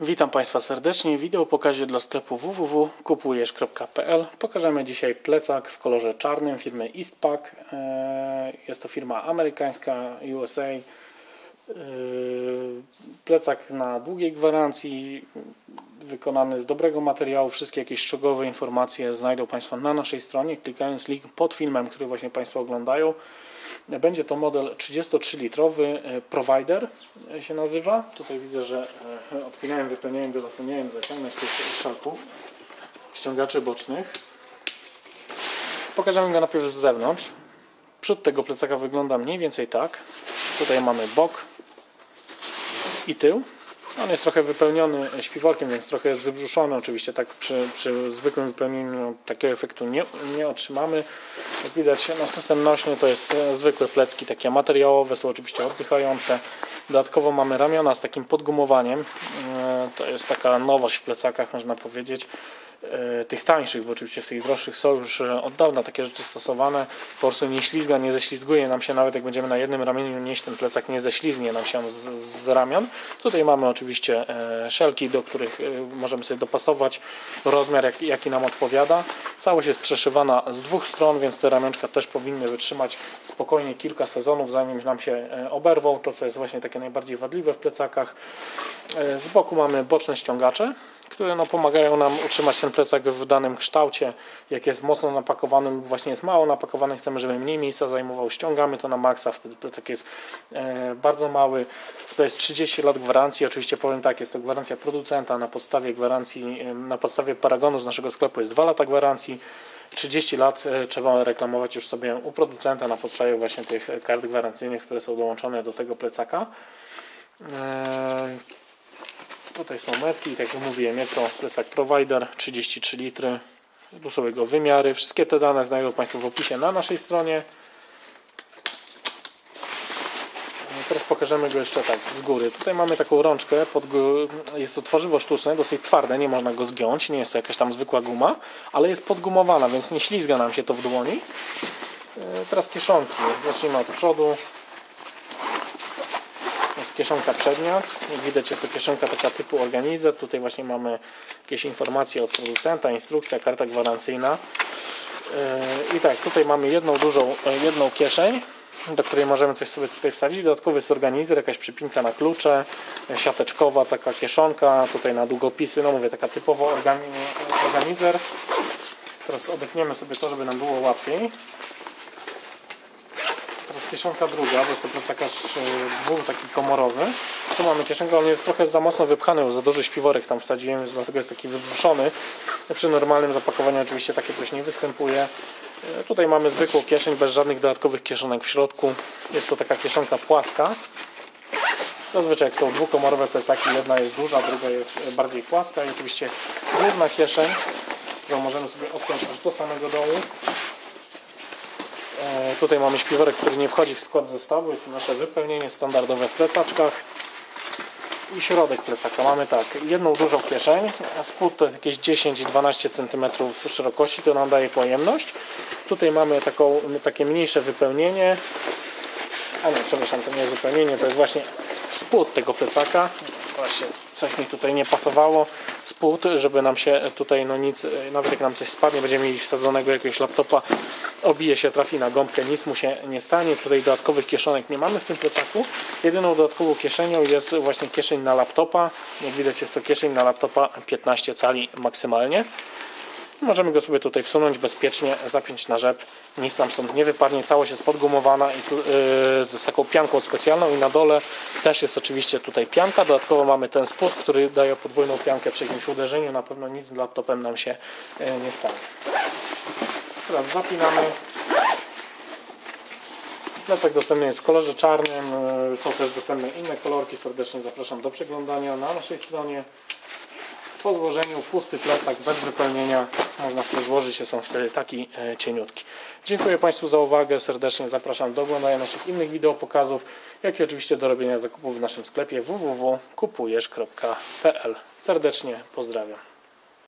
Witam Państwa serdecznie. Wideo pokazie dla sklepu www.kupujesz.pl. Pokażemy dzisiaj plecak w kolorze czarnym firmy Eastpak. E, Jest to firma amerykańska USA. E, Plecak na długiej gwarancji, wykonany z dobrego materiału. Wszystkie jakieś szczegółowe informacje znajdą Państwo na naszej stronie, klikając link pod filmem, który właśnie Państwo oglądają. Będzie to model 33-litrowy e, Provider e, się nazywa. Tutaj widzę, że e, odpinałem, wypełniałem, go zapomniałem zaciągnąć tych szalków, ściągaczy bocznych. Pokażemy go najpierw z zewnątrz. Przód tego plecaka wygląda mniej więcej tak. Tutaj mamy bok i tył. On jest trochę wypełniony śpiworkiem, więc trochę jest wybrzuszony. Oczywiście tak przy, przy zwykłym wypełnieniu takiego efektu nie, nie otrzymamy. Jak widać, no, system nośny to jest e, zwykłe plecki, takie materiałowe, są oczywiście oddychające. Dodatkowo mamy ramiona z takim podgumowaniem. E, to jest taka nowość w plecakach, można powiedzieć e, tych tańszych, bo oczywiście w tych droższych są już od dawna takie rzeczy stosowane. Po prostu nie ślizga, nie ześlizguje nam się, nawet jak będziemy na jednym ramieniu nieść ten plecak, nie ześlizgnie nam się z, z ramion. Tutaj mamy oczywiście szelki, do których możemy sobie dopasować rozmiar, jaki, jaki nam odpowiada. Całość jest przeszywana z dwóch stron, więc te ramionczka też powinny wytrzymać spokojnie kilka sezonów, zanim nam się oberwą. To, co jest właśnie takie najbardziej wadliwe w plecakach. Z boku mamy boczne ściągacze, które no, pomagają nam utrzymać ten plecak w danym kształcie. Jak jest mocno napakowany lub właśnie jest mało napakowany, chcemy, żeby mniej miejsca zajmował, ściągamy to na maksa, wtedy plecak jest e, bardzo mały. To jest 30 lat gwarancji, oczywiście powiem tak, jest to gwarancja producenta na podstawie gwarancji, na podstawie paragonu z naszego sklepu jest 2 lata gwarancji. 30 lat e, trzeba reklamować już sobie u producenta na podstawie właśnie tych kart gwarancyjnych, które są dołączone do tego plecaka. E, Tutaj są metki, tak jak mówiłem, jest to plecak Provider 33 litry. Tu są jego wymiary. Wszystkie te dane znajdą Państwo w opisie na naszej stronie. Teraz pokażemy go jeszcze tak z góry. Tutaj mamy taką rączkę, pod, jest to tworzywo sztuczne, dosyć twarde, nie można go zgiąć, nie jest to jakaś tam zwykła guma, ale jest podgumowana, więc nie ślizga nam się to w dłoni. Teraz kieszonki. Zacznijmy od przodu jest kieszonka przednia. Jak widać jest to kieszonka taka typu organizer. Tutaj właśnie mamy jakieś informacje od producenta, instrukcja, karta gwarancyjna. Yy, I tak, tutaj mamy jedną dużą, jedną kieszeń, do której możemy coś sobie tutaj wsadzić. Dodatkowy jest organizer, jakaś przypinka na klucze, siateczkowa taka kieszonka, tutaj na długopisy, no mówię, taka typowo organizer. Teraz odepniemy sobie to, żeby nam było łatwiej kieszonka druga, bo jest to plecakarz dwóch taki komorowy. Tu mamy kieszonkę, on jest trochę za mocno wypchany, za duży śpiworek tam wsadziłem, więc dlatego jest taki wybrzuszony. Przy normalnym zapakowaniu oczywiście takie coś nie występuje. E, tutaj mamy zwykłą kieszeń, bez żadnych dodatkowych kieszonek w środku. Jest to taka kieszonka płaska. Zazwyczaj jak są dwukomorowe plecaki, jedna jest duża, druga jest bardziej płaska i oczywiście główna kieszeń, którą możemy sobie odpiąć aż do samego dołu. E, tutaj mamy śpiworek, który nie wchodzi w skład zestawu. Jest to nasze wypełnienie standardowe w plecaczkach. I środek plecaka mamy tak, jedną dużą kieszeń, a spód to jest jakieś 10-12 cm szerokości, to nam daje pojemność. Tutaj mamy taką, takie mniejsze wypełnienie, a nie, przepraszam, to nie jest wypełnienie, to jest właśnie spód tego plecaka. Właśnie coś mi tutaj nie pasowało. Spód, żeby nam się tutaj no nic, nawet jak nam coś spadnie, będziemy mieli wsadzonego jakiegoś laptopa, obije się, trafi na gąbkę, nic mu się nie stanie. Tutaj dodatkowych kieszonek nie mamy w tym plecaku. Jedyną dodatkową kieszenią jest właśnie kieszeń na laptopa. Jak widać jest to kieszeń na laptopa 15 cali maksymalnie. Możemy go sobie tutaj wsunąć bezpiecznie, zapiąć na rzep. Nic nam stąd nie wypadnie. Całość jest podgumowana i yy, z taką pianką specjalną i na dole też jest oczywiście tutaj pianka. Dodatkowo mamy ten spód, który daje podwójną piankę przy jakimś uderzeniu. Na pewno nic z laptopem nam się yy, nie stanie. Teraz zapinamy. Plecak dostępny jest w kolorze czarnym. Yy, są też dostępne inne kolorki. Serdecznie zapraszam do przeglądania na naszej stronie. Po złożeniu pusty plecak bez wypełnienia można sobie złożyć, są wtedy taki e, cieniutki. Dziękuję Państwu za uwagę, serdecznie zapraszam do oglądania naszych innych wideo pokazów, jak i oczywiście do robienia zakupów w naszym sklepie www.kupujesz.pl. Serdecznie pozdrawiam.